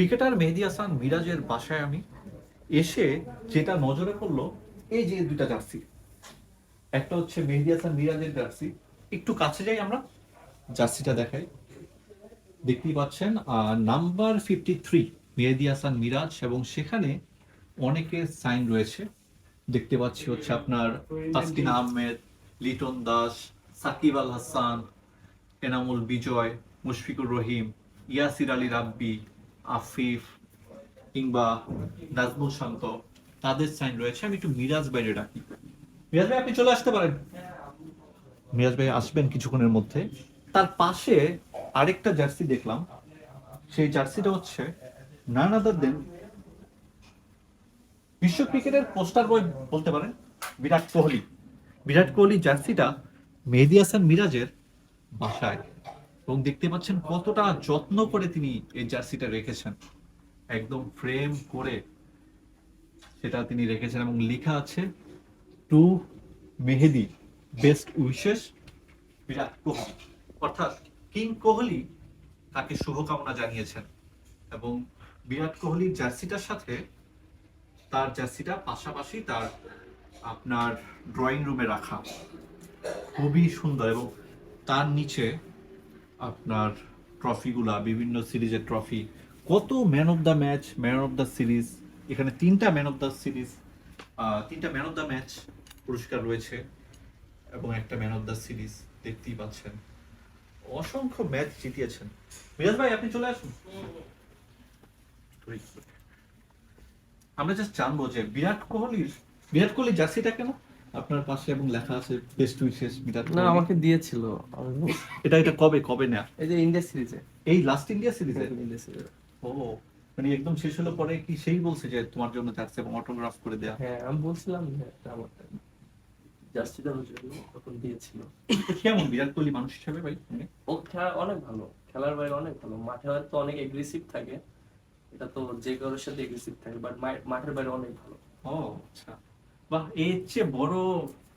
Cricketer Mehedi Hasan মিরাজের বাসায় আমি এসে যেটা নজরে পড়ল, এই যে দুইটা জার্সি। একটা হচ্ছে মেহেদি হাসান মিরাজের জার্সি। একটু কাছে যাই আমরা, জার্সিটা দেখাই। দেখতেই পাচ্ছেন number fifty three Mehedi Hasan Miraz, এবং সেখানে অনেকের সাইন রয়েছে। দেখতে পাচ্ছি হচ্ছে আপনার তাসকিন আহমেদ, লিটন দাস, সাকিব আল হাসান, এনামুল বিজয়, মুশফিকুর রহিম, ইয়াসির আলী রাব্বি আফিফ কিংবা নাজমুল শান্ত, তাদের সাইন রয়েছে। আমি একটু মিরাজ বাইরে ডাকি। মিরাজ ভাই, আপনি চলে আসতে পারেন। মিরাজ ভাই, আসবেন কিছুক্ষণের মধ্যে। তার পাশে আরেকটা জার্সি দেখলাম। সেই জার্সিটা হচ্ছে নান আদার দেন বিশ্ব ক্রিকেটের পোস্টার বই বলতে পারেন বিরাট কোহলি। বিরাট কোহলি জার্সিটা মেহেদি হাসান মিরাজের বাসায়। এবং দেখতে পাচ্ছেন কতটা যত্ন করে তিনি এই জার্সিটা রেখেছেন। একদম ফ্রেম করে সেটা তিনি রেখেছেন এবং লেখা আছে, to Mehedi, best wishes, Virat Kohli. অর্থাৎ কিং কোহলি তাকে শুভকামনা জানিয়েছেন এবং বিরাট কোহলির জার্সিটার সাথে তার জার্সিটা পাশাপাশি তার আপনার ড্রয়িং রুমে রাখা খুবই সুন্দর এবং তার নিচে আপনার ট্রফিগুলা বিভিন্ন সিরিজের ট্রফি কত man of the match man of the series এখানে তিনটা ম্যান অফ দ্য সিরিজ তিনটা ম্যান অফ দ্য ম্যাচ পুরস্কার রয়েছে এবং একটা ম্যান অফ দ্য সিরিজ দেখতেই পাচ্ছেন। অসংখ্য ম্যাচ জিতিয়েছেন। মিরাজ ভাই, আপনি চলে আসুন। আমরা জাস্ট জানব যে বিরাট কোহলির, বিরাট কোহলি জার্সিটা কেন? আপনার পাশে এবং লেখা আছে বেস্ট উইশেস বিরাট না আমাকে দিয়েছিল। এটা এটা কবে কবে নেয়া? এই যে ইন্ডিয়া সিরিজে এই লাস্ট ইন্ডিয়া সিরিজে ইন্ডিয়া সিরিজে ও মানে একদম শেষ হলো পরে কি সেই বলছে যে তোমার জন্য জার্সি এবং অটোগ্রাফ করে দেয়া? হ্যাঁ আমি বলছিলাম যে একটা আমার জার্সি তখন দিয়েছিল। কেমন বিরাট কোহলি মানুষ হিসেবে ভাই? মানে? ও খেলা অনেক ভালো খেলার বাইরে অনেক ভালো। মাঠে হয়তো অনেক এগ্রেসিভ থাকে এটা তো যে কারোর সাথে এগ্রেসিভ থাকে বাট মাঠের বাইরে অনেক ভালো। ও আচ্ছা। বাহ এর চেয়ে বড়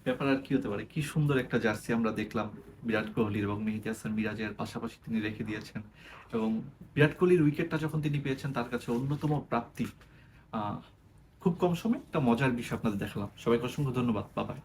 ব্যাপার আর কি হতে পারে? কি সুন্দর একটা জার্সি আমরা দেখলাম বিরাট কোহলির এবং মেহেদি হাসান মিরাজের পাশাপাশি তিনি রেখে দিয়েছেন। এবং বিরাট কোহলির উইকেটটা যখন তিনি পেয়েছেন, তার কাছে অন্যতম প্রাপ্তি খুব কম সময়, একটা মজার বিষয় আপনাদের দেখালাম। সবাইকে অসংখ্য ধন্যবাদ। বাবাই